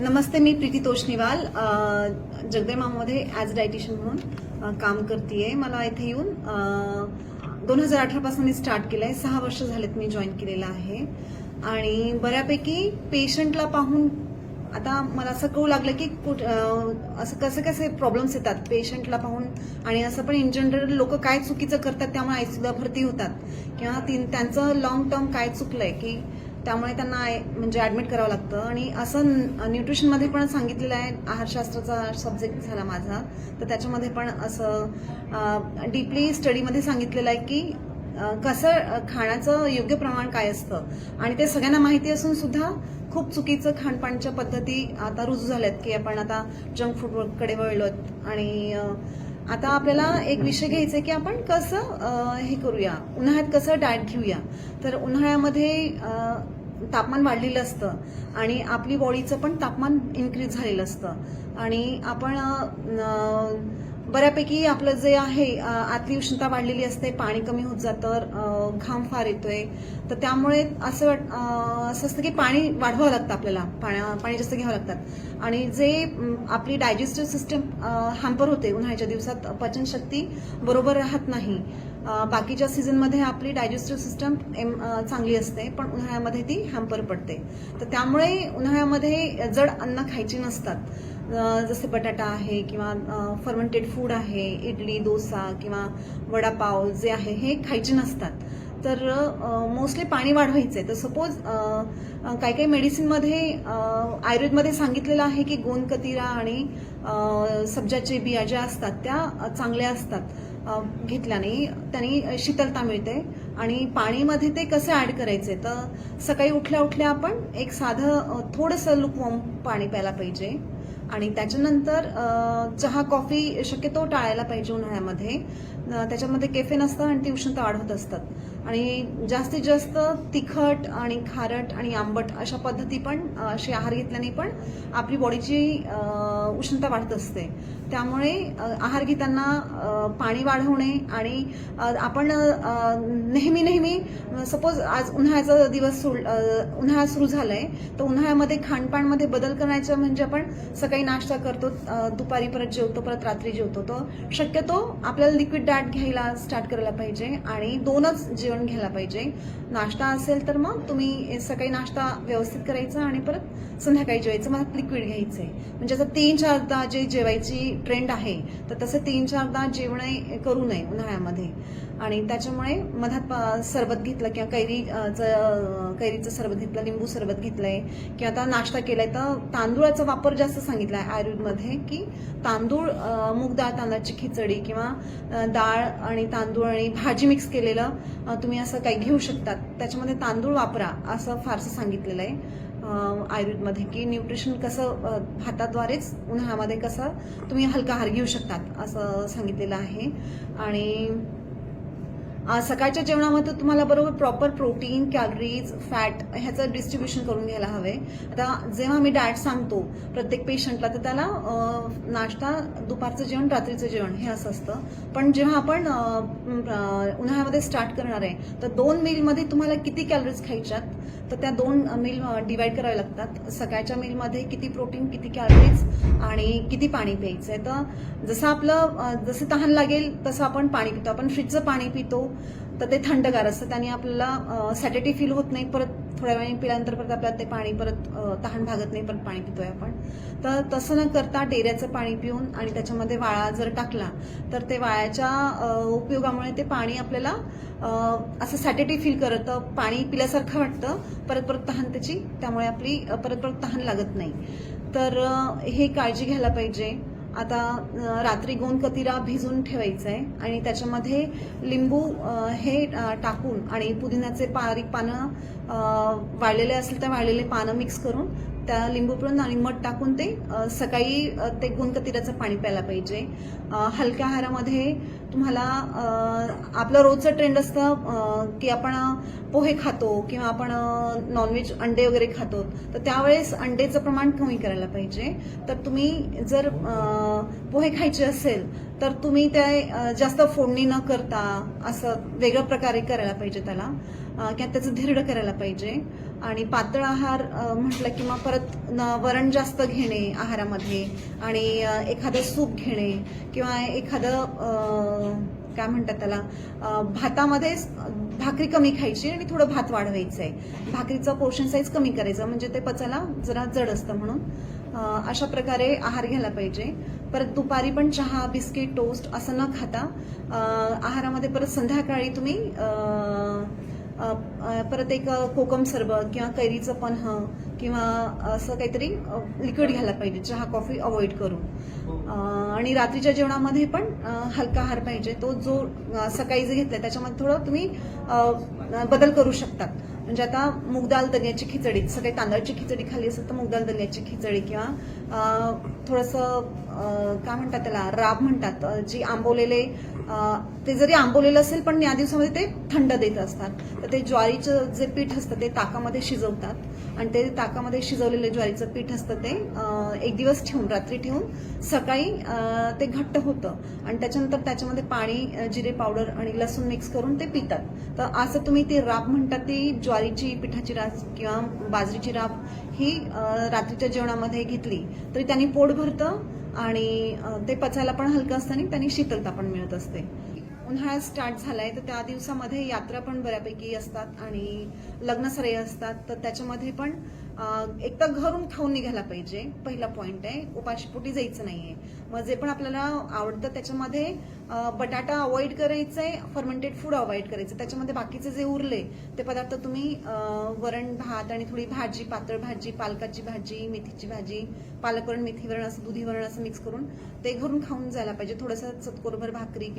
नमस्ते मी प्रीती तोष्णीवाल. जगदेमामध्ये as dietitian म्हणून काम करते मला इथे येऊन दोन हजार अठरापासून मी स्टार्ट केलं आहे सहा वर्ष झालेत मी जॉईन केलेलं आहे. आणि बऱ्यापैकी पेशंटला पाहून आता मला असं कळू लागलं की कुठ असं कसे कसे प्रॉब्लेम्स येतात पेशंटला पाहून. आणि असं पण इन जनरल लोक काय चुकीचं करतात त्यामुळे आयसीयूला भरती होतात. किंवा तीन त्यांचं लॉंग टर्म काय चुकलं आहे की त्यामुळे त्यांना आय- म्हणजे ऍडमिट करावं लागतं. आणि असं न्यूट्रिशनमध्ये पण सांगितलेलं आहे आहारशास्त्राचा सब्जेक्ट झाला माझा. तर त्याच्यामध्ये पण असं डीपली स्टडीमध्ये सांगितलेलं आहे की कसं खाण्याचं योग्य प्रमाण काय असतं. आणि ते सगळ्यांना माहिती असून सुद्धा खूप चुकीचं खानपानच्या पद्धती आता रुजू झाल्यात की आपण आता जंक फूडकडे वळलोत आणि आता आपल्याला एक विषय घ्यायचा आहे की आपण कसं हे करूया. उन्हाळ्यात कसं डाएट घेऊया? तर उन्हाळ्यामध्ये तापमान वाढलेलं असतं आणि आपली बॉडीचं पण तापमान इन्क्रीज झालेलं असतं. आणि आपण बऱ्यापैकी आपलं जे आहे आतली उष्णता वाढलेली असते पाणी कमी होत जातं तर घाम फार येतोय. तर त्यामुळे असं वाट- असं असतं की पाणी वाढवावं लागतं आपल्याला पाण्या पाणी जास्त घ्यावं लागतात आणि जे आपली डायजेस्टिव्ह सिस्टम हॅम्पर होते उन्हाळ्याच्या दिवसात पचनशक्ती बरोबर राहत नाही. बाकीच्या सीझनमध्ये आपली डायजेस्टिव्ह सिस्टम एम चांगली असते पण उन्हाळ्यामध्ये ती हॅम्पर पडते. तर त्यामुळे उन्हाळ्यामध्ये जड अन्न खायची नसतात. जसे बटाटा आहे किंवा फर्मंटेड फूड आहे इडली डोसा किंवा वडापाव जे आहे हे खायचे नसतात. तर मोस्टली पाणी वाढवायचं आहे तर सपोज काही काही मेडिसिनमध्ये आयुर्वेदमध्ये सांगितलेलं आहे की गोंदकतिरा आणि सब्जाचे बिया ज्या असतात त्या चांगल्या असतात घेतल्याने त्यांनी शीतलता मिळते आणि पाणीमध्ये ते कसे ॲड करायचे? तर सकाळी उठल्या उठल्या आपण एक साधं थोडंसं लुकवॉम पाणी प्यायला पाहिजे. आणि त्याच्यानंतर चहा कॉफी शक्यतो टाळायला पाहिजे उन्हाळ्यामध्ये. त्याच्यामध्ये केफेन असतं आणि ती उष्णता वाढवत असतात. आणि जास्तीत जास्त तिखट आणि खारट आणि आंबट अशा पद्धती पण असे आहार घेतल्याने पण आपली बॉडीची उष्णता वाढत असते. त्यामुळे आहार घेताना पाणी वाढवणे आणि आपण नेहमी नेहमी सपोज आज उन्हाळ्याचा दिवस सुरू उन्हाळा सुरू झालाय तर उन्हाळ्यामध्ये खानपानमध्ये बदल करायचा म्हणजे आपण सकाळी नाश्ता करतो दुपारी परत जेवतो परत रात्री जेवतो. तर शक्यतो आपल्याला लिक्विड डाएट घ्यायला स्टार्ट करायला पाहिजे आणि दोनच जे जेवण घ्यायला पाहिजे. नाश्ता असेल तर मग तुम्ही सकाळी नाश्ता व्यवस्थित करायचा आणि परत संध्याकाळी जेवायचं. मग लिक्विड घ्यायचंय. म्हणजे असं तीन चारदा जे जेवायची ट्रेंड आहे तर तसं तीन चारदा जेवण करू नये उन्हाळ्यामध्ये. आणि त्याच्यामुळे मधात सरबत घेतलं किंवा कैरीचं कैरीचं सरबत घेतलं लिंबू सरबत घेतलंय किंवा आता नाश्ता केलाय तर तांदूळाचा वापर जास्त सांगितलाय आयुर्वेदमध्ये की तांदूळ मूग डाळ तांदळाची खिचडी किंवा डाळ आणि तांदूळ आणि भाजी मिक्स केलेलं तुम्ही असं काही घेऊ शकतात. त्याच्यामध्ये तांदूळ वापरा असं फारसं सांगितलेलं आहे आयुर्वेदमध्ये की न्यूट्रिशन कसं भाताद्वारेच उन्हाळ्यामध्ये कसं तुम्ही हलका आहार घेऊ शकतात असं सांगितलेलं आहे. आणि सकाळच्या जेवणामध्ये तुम्हाला बरोबर प्रॉपर प्रोटीन कॅलरीज फॅट ह्याचं डिस्ट्रीब्युशन करून घ्यायला हवे. आता जेव्हा मी डाएट सांगतो प्रत्येक पेशंटला तर त्याला नाश्ता दुपारचं जेवण रात्रीचं जेवण हे असं असतं. पण जेव्हा आपण उन्हाळ्यामध्ये स्टार्ट करणार आहे तर दोन मिलमध्ये तुम्हाला किती कॅलरीज खायच्यात? तर त्या दोन मील डिवाइड करावे लागतात. सकाळच्या मीलमध्ये किती प्रोटीन किती कॅलरीज आणि किती पाणी प्यायचं आहे तर जसं आपलं जसं तहान लागेल तसं आपण पाणी पितो. आपण फ्रीजचं पाणी पितो. तर ते थंडगार असतं. त्याने आपल्याला सॅटेटी फील होत नाही परत थोड्या वेळाने पिल्यानंतर परत आपल्याला ते पाणी परत तहान भागत नाही परत पाणी पितोय आपण. तर तसं न करता डेऱ्याचं पाणी पिऊन आणि त्याच्यामध्ये वाळा जर टाकला तर ते वाळ्याच्या उपयोगामुळे ते पाणी आपल्याला असं सॅटिटी फील करतं पाणी पिल्यासारखं वाटतं. परत परत तहान त्याची त्यामुळे आपली परत परत तहान लागत नाही. तर हे काळजी घ्यायला पाहिजे. आता रात्री गोंद कतिरा भिजून ठेवायचं आहे आणि त्याच्यामध्ये लिंबू हे टाकून आणि पुदिन्याचे बारीक पानं वाळलेले असेल तर वाळलेले पानं मिक्स करून त्या लिंबू पिळून आणि मध टाकून ते सकाळी ते गोंद पाणी प्यायला पाहिजे. हलक्या आहारामध्ये तुम्हाला आपलं रोजचं ट्रेंड असतं की आपण पोहे खातो किंवा आपण नॉनव्हेज अंडे वगैरे खातो तर त्यावेळेस अंडेचं प्रमाण कमी करायला पाहिजे. तर तुम्ही जर पोहे खायचे असेल तर तुम्ही ते जास्त फोडणी न करता असं वेगळ्या प्रकारे करायला पाहिजे त्याला. की किंवा त्याचं धीर्ड करायला पाहिजे. आणि पातळ आहार म्हटलं की मग परत न- वरण जास्त घेणे आहारामध्ये आणि एखादं सूप घेणे किंवा एखादं काय म्हणतात त्याला भातामध्ये भाकरी कमी खायची आणि थोडं भात वाढवायचं आहे भाकरीचं पोर्शन साईज कमी करायचं. म्हणजे ते पचायला जरा जड असतं म्हणून. अशा प्रकारे आहार घ्यायला पाहिजे. परत दुपारी पण चहा बिस्किट टोस्ट असं न खाता आहारामध्ये परत संध्याकाळी तुम्ही परत एक कोकम सरबत किंवा कैरीचं पन्ह किंवा असं काहीतरी लिक्विड घ्यायला पाहिजे चहा कॉफी अवॉइड करून. अ, आणि रात्रीच्या जेवणामध्ये पण हलका आहार पाहिजे तो जो सकाळी जे घेतलाय त्याच्यामध्ये थोडं तुम्ही बदल करू शकतात. म्हणजे आता मुगदाल दलियाची खिचडी सगळे तांदळाची खिचडी खाली असेल तर मुगदाल दलियाची खिचडी किंवा थोडंसं काय म्हणतात त्याला राब म्हणतात जी आंबवलेले ते जरी आंबवलेलं असेल पण या दिवसामध्ये ते थंड देत असतात. तर ते ज्वारीचं जे पीठ असतं ते ताकामध्ये शिजवतात. आणि ते ताकामध्ये शिजवलेलं ज्वारीचं पीठ असतं ते एक दिवस ठेवून रात्री ठेवून सकाळी ते घट्ट होतं. आणि त्याच्यानंतर त्याच्यामध्ये पाणी जिरे पावडर आणि लसूण मिक्स करून ते पितात. तर असं तुम्ही ती राब म्हणतात ती ज्वारीची पिठाची राब किंवा बाजरीची राब ही रात्रीच्या जेवणामध्ये घेतली तरी त्यांनी पोट भरतं आणि ते पचायला पण हलकं असतं आणि त्यांनी शीतलता पण मिळत असते. उन्हाळा स्टार्ट झालाय तर त्या दिवसामध्ये यात्रा पण बऱ्यापैकी असतात आणि लग्नसराई असतात. तर त्याच्यामध्ये पण एक तर घरून खाऊन निघायला पाहिजे पहिला पॉइंट आहे. उपाशीपोटी जायचं नाहीये. मग जे पण आपल्याला आवडतं त्याच्यामध्ये बटाटा अवॉइड करायचंय फर्मेंटेड फूड अवॉइड करायचं त्याच्यामध्ये बाकीचे जे उरले ते पदार्थ तुम्ही वरण भात आणि थोडी भाजी पातळ भाजी पालकाची भाजी मेथीची भाजी पालक वरण मेथी वरण असं दुधी वरण असं मिक्स करून ते घरून खाऊन जायला पाहिजे. थोडंसं चतकोरभर भाकरी किंवा